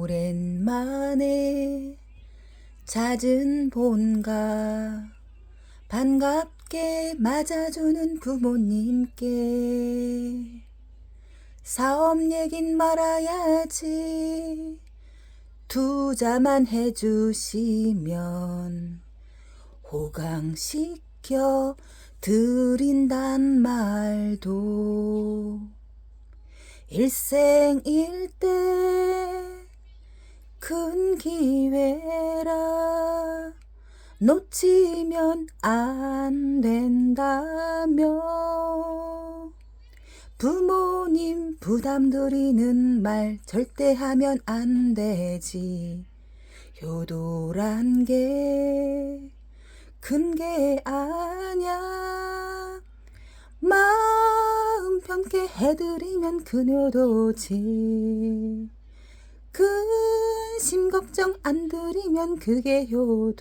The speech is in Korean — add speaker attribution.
Speaker 1: 오랜만에 잦은 본가 반갑게 맞아주는 부모님께 사업 얘긴 말아야지 투자만 해주시면 호강시켜 드린단 말도 일생일대 큰 기회라. 놓치면 안 된다며 부모님 부담 드리는 말 절대 하면 안 되지. 효도란 게 큰 게 아냐 마음 편케 해드리면 그녀도지 근심 걱정 안 드리면 그게 효도